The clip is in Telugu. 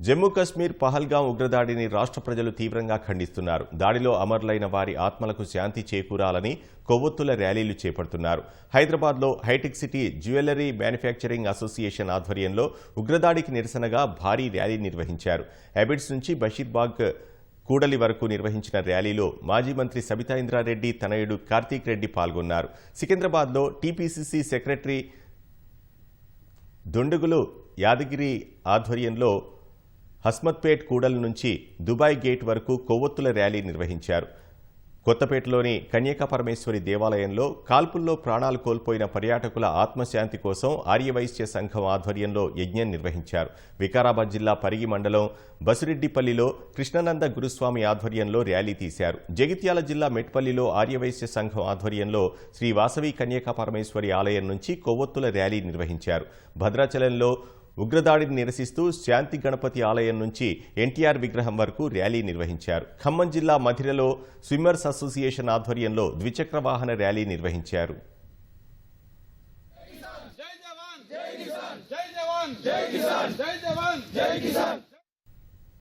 జమ్మూ కశ్మీర్ పహల్గాం ఉగ్రదాడిని రాష్ట్ర ప్రజలు తీవ్రంగా ఖండిస్తున్నారు. దాడిలో అమరులైన వారి ఆత్మలకు శాంతి చేకూరాలని కొవ్వొత్తుల ర్యాలీలు చేపడుతున్నారు. హైదరాబాద్లో hitech city jewellery manufacturing association ఆధ్వర్యంలో ఉగ్రదాడికి నిరసనగా భారీ ర్యాలీ నిర్వహించారు. హ్యాబిట్స్ నుంచి బషీర్బాగ్ కూడలి వరకు నిర్వహించిన ర్యాలీలో మాజీ మంత్రి సబితా ఇంద్రారెడ్డి తనయుడు కార్తీక్ రెడ్డి పాల్గొన్నారు. సికింద్రాబాద్లో టీపీసీసీ సెక్రటరీ దొండుగులు యాదగిరి ఆధ్వర్యంలో హస్మత్పేట్ కూడల్ నుంచి దుబాయ్ గేట్ వరకు కొవ్వొత్తుల ర్యాలీ నిర్వహించారు. కొత్తపేటలోని కన్యకపరమేశ్వరి దేవాలయంలో కాల్పుల్లో ప్రాణాలు కోల్పోయిన పర్యాటకుల ఆత్మశాంతి కోసం ఆర్యవైశ్య సంఘం ఆధ్వర్యంలో యజ్ఞం నిర్వహించారు. వికారాబాద్ జిల్లా పరిగి మండలం బసిరెడ్డిపల్లిలో కృష్ణనంద గురుస్వామి ఆధ్వర్యంలో ర్యాలీ తీశారు. జగిత్యాల జిల్లా మెట్పల్లిలో ఆర్యవైశ్య సంఘం ఆధ్వర్యంలో శ్రీ వాసవి కన్యకాపరమేశ్వరి ఆలయం నుంచి కొవ్వొత్తుల ర్యాలీ నిర్వహించారు. భద్రాచలంలో ఉగ్రదాడిని నిరసిస్తూ శాంతి గణపతి ఆలయం నుంచి ఎన్టీఆర్ విగ్రహం వరకు ర్యాలీ నిర్వహించారు. ఖమ్మం జిల్లా మధిరలో స్విమ్మర్స్ అసోసియేషన్ ఆధ్వర్యంలో ద్విచక్ర వాహన ర్యాలీ నిర్వహించారు. జై జవాన్! జై కిసాన్! జై జవాన్! జై కిసాన్! జై జవాన్ జై కిసాన్!